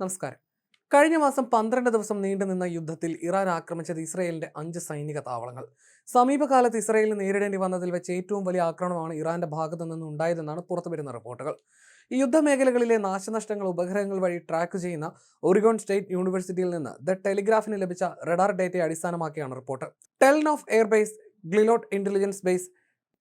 നമസ്കാരം. കഴിഞ്ഞ മാസം പന്ത്രണ്ട് ദിവസം നീണ്ടുനിന്ന യുദ്ധത്തിൽ ഇറാൻ ആക്രമിച്ചത് ഇസ്രയേലിന്റെ അഞ്ച് സൈനിക താവളങ്ങൾ. സമീപകാലത്ത് ഇസ്രയേലിന് നേരിടേണ്ടി വന്നതിൽ വെച്ച് ഏറ്റവും വലിയ ആക്രമണമാണ് ഇറാന്റെ ഭാഗത്തു നിന്ന് ഉണ്ടായതെന്നാണ് പുറത്തുവരുന്ന റിപ്പോർട്ടുകൾ. ഈ യുദ്ധമേഖലകളിലെ നാശനഷ്ടങ്ങൾ ഉപഗ്രഹങ്ങൾ വഴി ട്രാക്ക് ചെയ്യുന്ന ഒറിഗോൺ സ്റ്റേറ്റ് യൂണിവേഴ്സിറ്റിയിൽ നിന്ന് ദ ടെലിഗ്രാഫിന് ലഭിച്ച റഡാർ ഡേറ്റയെ അടിസ്ഥാനമാക്കിയാണ് report. Tel Nof airbase Glilot intelligence base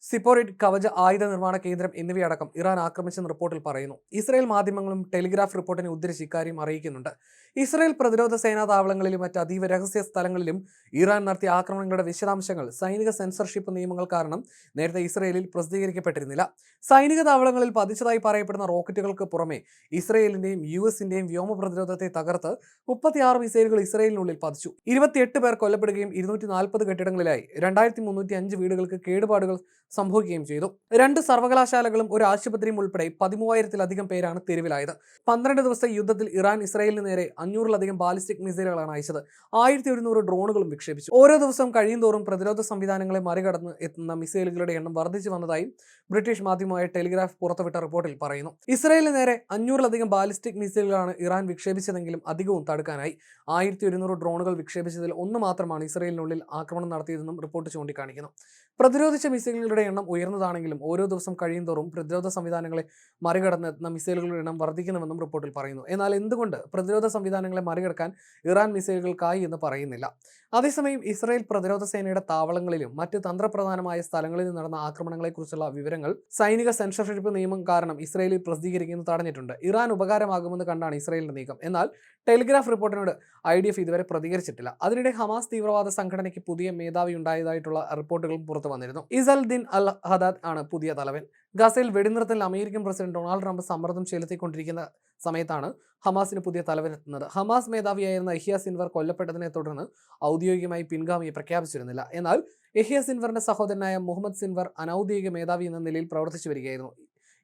Tzipporit കവച ആയുധ നിർമ്മാണ കേന്ദ്രം എന്നിവയടക്കം ഇറാൻ ആക്രമിച്ചെന്ന് റിപ്പോർട്ടിൽ പറയുന്നു. ഇസ്രായേൽ മാധ്യമങ്ങളും ടെലിഗ്രാഫ് റിപ്പോർട്ടിനെ ഉദ്ധരിച്ച് ഇക്കാര്യം അറിയിക്കുന്നുണ്ട്. ഇസ്രായേൽ പ്രതിരോധ സേനാ താവളങ്ങളിലും മറ്റ് അതീവ രഹസ്യ സ്ഥലങ്ങളിലും ഇറാൻ നടത്തിയ ആക്രമണങ്ങളുടെ വിശദാംശങ്ങൾ സൈനിക സെൻസർഷിപ്പ് നിയമങ്ങൾ കാരണം നേരത്തെ ഇസ്രയേലിൽ പ്രസിദ്ധീകരിക്കപ്പെട്ടിരുന്നില്ല. സൈനിക താവളങ്ങളിൽ പതിച്ചതായി പറയപ്പെടുന്ന റോക്കറ്റുകൾക്ക് പുറമെ ഇസ്രയേലിന്റെയും യു എസിന്റെയും വ്യോമ പ്രതിരോധത്തെ തകർത്ത് മുപ്പത്തിയാറ് മിസൈലുകൾ ഇസ്രയേലിനുള്ളിൽ പതിച്ചു. ഇരുപത്തിയെട്ട് പേർ കൊല്ലപ്പെടുകയും ഇരുന്നൂറ്റി നാൽപ്പത് കെട്ടിടങ്ങളിലായി. രണ്ടായിരത്തി മുന്നൂറ്റി അഞ്ച് വീടുകൾക്ക് കേടുപാടുകൾ സംഭവിക്കുകയും ചെയ്തു. രണ്ട് സർവകലാശാലകളും ഒരു ആശുപത്രിയും ഉൾപ്പെടെ പതിമൂവായിരത്തിലധികം പേരാണ് തെരുവിലായത്. പന്ത്രണ്ട് ദിവസത്തെ യുദ്ധത്തിൽ ഇറാൻ ഇസ്രായേലിന് നേരെ അഞ്ഞൂറിലധികം ബാലിസ്റ്റിക് മിസൈലുകളാണ് അയച്ചത്. ആയിരത്തി ഒരുന്നൂറ് ഡ്രോണുകളും വിക്ഷേപിച്ചു. ഓരോ ദിവസവും കഴിയുന്തോറും പ്രതിരോധ സംവിധാനങ്ങളെ മറികടന്ന് എത്തുന്ന മിസൈലുകളുടെ എണ്ണം വർദ്ധിച്ചു വന്നതായും ബ്രിട്ടീഷ് മാധ്യമമായ ടെലിഗ്രാഫ് പുറത്തുവിട്ട റിപ്പോർട്ടിൽ പറയുന്നു. ഇസ്രായേലിന് നേരെ അഞ്ഞൂറിലധികം ബാലിസ്റ്റിക് മിസൈലുകളാണ് ഇറാൻ വിക്ഷേപിച്ചതെങ്കിലും അധികവും തടുക്കാനായി. ആയിരത്തി ഒരുന്നൂറ് ഡ്രോണുകൾ വിക്ഷേപിച്ചതിൽ ഒന്ന് മാത്രമാണ് ഇസ്രായേലിനുള്ളിൽ ആക്രമണം നടത്തിയതെന്നും റിപ്പോർട്ട് ചൂണ്ടിക്കാണിക്കുന്നു. പ്രതിരോധിച്ച മിസൈലുകളുടെ എണ്ണം ഉയർന്നതാണെങ്കിലും ഓരോ ദിവസം കഴിയുന്തോറും പ്രതിരോധ സംവിധാനങ്ങളെ മറികടന്ന് എത്തുന്ന മിസൈലുകളുടെ എണ്ണം വർദ്ധിക്കുന്നുവെന്നും റിപ്പോർട്ടിൽ പറയുന്നു. എന്നാൽ എന്തുകൊണ്ട് പ്രതിരോധ സംവിധാനങ്ങളെ മറികടക്കാൻ ഇറാൻ മിസൈലുകൾക്കായി എന്ന് പറയുന്നില്ല? അതേസമയം ഇസ്രായേൽ പ്രതിരോധ സേനയുടെ താവളങ്ങളിലും മറ്റ് തന്ത്രപ്രധാനമായ സ്ഥലങ്ങളിൽ നടന്ന ആക്രമണങ്ങളെക്കുറിച്ചുള്ള വിവരങ്ങൾ സൈനിക സെൻസർഷിപ്പ് നിയമം കാരണം ഇസ്രായേലിൽ പ്രസിദ്ധീകരിക്കുന്നത് തടഞ്ഞിട്ടുണ്ട്. ഇറാൻ ഉപകാരമാകുമെന്ന് കണ്ടാണ് ഇസ്രായേലിന്റെ നീക്കം. എന്നാൽ ടെലിഗ്രാഫ് റിപ്പോർട്ടിനോട് ഐ ഡി എഫ് ഇതുവരെ പ്രതികരിച്ചിട്ടില്ല. അതിനിടെ ഹമാസ് തീവ്രവാദ സംഘടനയ്ക്ക് പുതിയ മേധാവി ഉണ്ടായതായിട്ടുള്ള റിപ്പോർട്ടുകളും പുറത്തു വന്നിരുന്നു. ഇസൽ അൽ ഹദാദ് ആണ് പുതിയ തലവൻ. ഗസയിൽ വെടിനിർത്തൽ അമേരിക്കൻ പ്രസിഡന്റ് ഡൊണാൾഡ് ട്രംപ് സമ്മർദ്ദം ചെലുത്തിക്കൊണ്ടിരിക്കുന്ന സമയത്താണ് ഹമാസിന് പുതിയ തലവനെത്തുന്നത് ഹമാസ് മേധാവിയായിരുന്ന എഹിയ സിൻവർ കൊല്ലപ്പെട്ടതിനെ തുടർന്ന് ഔദ്യോഗികമായി പിൻഗാമിയെ പ്രഖ്യാപിച്ചിരുന്നില്ല. എന്നാൽ എഹിയ സിൻവറിന്റെ സഹോദരനായ മുഹമ്മദ് സിൻവർ അനൌദ്യോഗിക മേധാവി എന്ന നിലയിൽ പ്രവർത്തിച്ചു വരികയായിരുന്നു.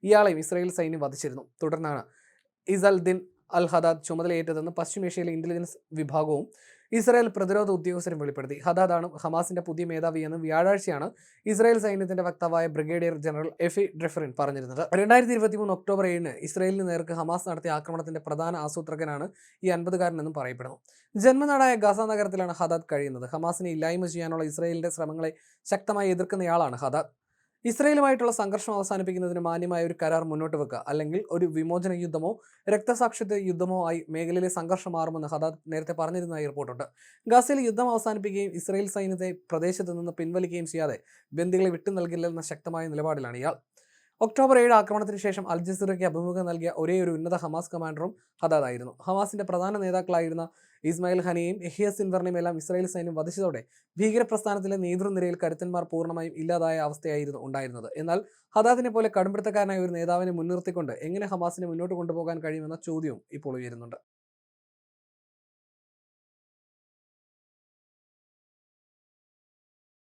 ഇയാളെയും ഇസ്രായേൽ സൈന്യം വധിച്ചിരുന്നു. തുടർന്നാണ് ഇസൽ ദിൻ അൽ ഹദാദ് ചുമതലയേറ്റതെന്ന് പശ്ചിമേഷ്യയിലെ ഇന്റലിജൻസ് വിഭാഗവും ഇസ്രായേൽ പ്രതിരോധ ഉദ്യോഗസ്ഥരും വെളിപ്പെടുത്തി. ഹദാദാണ് ഹമാസിന്റെ പുതിയ മേധാവി എന്ന് വ്യാഴാഴ്ചയാണ് ഇസ്രായേൽ സൈന്യത്തിന്റെ വക്താവായ ബ്രിഗേഡിയർ ജനറൽ എഫ് എഫി ഡ്രെഫറിൻ പറഞ്ഞിരുന്നത്. രണ്ടായിരത്തി ഇരുപത്തി മൂന്ന് ഒക്ടോബർ ഏഴിന് ഇസ്രായേലിന് നേർക്ക് ഹമാസ് നടത്തിയ ആക്രമണത്തിന്റെ പ്രധാന ആസൂത്രകനാണ് ഈ അൻപതുകാരനെന്നും പറയപ്പെടുന്നു. ജന്മനാടായ ഗസ നഗരത്തിലാണ് ഹദാദ് കഴിയുന്നത്. ഹമാസിനെ ഇല്ലായ്മ ചെയ്യാനുള്ള ഇസ്രായേലിന്റെ ശ്രമങ്ങളെ ശക്തമായി എതിർക്കുന്നയാളാണ് ഹദാദ്. ഇസ്രയേലുമായിട്ടുള്ള സംഘർഷം അവസാനിപ്പിക്കുന്നതിന് മാന്യമായ ഒരു കരാർ മുന്നോട്ട് വെക്കുക. അല്ലെങ്കിൽ ഒരു വിമോചന യുദ്ധമോ രക്തസാക്ഷിത്വ യുദ്ധമോ ആയി മേഖലയിലെ സംഘർഷം മാറുമെന്ന് ഹദാദ് നേരത്തെ പറഞ്ഞിരുന്നതായി റിപ്പോർട്ടുണ്ട്. ഗാസയിൽ യുദ്ധം അവസാനിപ്പിക്കുകയും ഇസ്രയേൽ സൈന്യത്തെ പ്രദേശത്ത് നിന്ന് പിൻവലിക്കുകയും ചെയ്യാതെ ബന്ദികളെ വിട്ടു നൽകില്ലെന്ന ശക്തമായ നിലപാടിലാണ് ഇയാൾ. ഒക്ടോബർ ഏഴ് ആക്രമണത്തിന് ശേഷം അൽ ജസീറയ്ക്ക് അഭിമുഖം നൽകിയ ഒരേ ഒരു ഉന്നത ഹമാസ് കമാൻഡറും ഹദാദായിരുന്നു. ഹമാസിന്റെ പ്രധാന നേതാക്കളായിരുന്ന ഇസ്മായിൽ ഹനിയും എഹിയ സിൻവറിനെയും എല്ലാം ഇസ്രായേൽ സൈന്യം വധിച്ചതോടെ ഭീകരപ്രസ്ഥാനത്തിലെ നേതൃനിരയിൽ കരുത്തന്മാർ പൂർണമായും ഇല്ലാതായ അവസ്ഥയായിരുന്നു ഉണ്ടായിരുന്നത്. എന്നാൽ ഹദാദിനെ പോലെ കടുംപിടുത്തക്കാരനായ ഒരു നേതാവിനെ മുൻനിർത്തിക്കൊണ്ട് എങ്ങനെ ഹമാസിനെ മുന്നോട്ട് കൊണ്ടുപോകാൻ കഴിയുമെന്ന ചോദ്യവും ഇപ്പോൾ ഉയരുന്നുണ്ട്.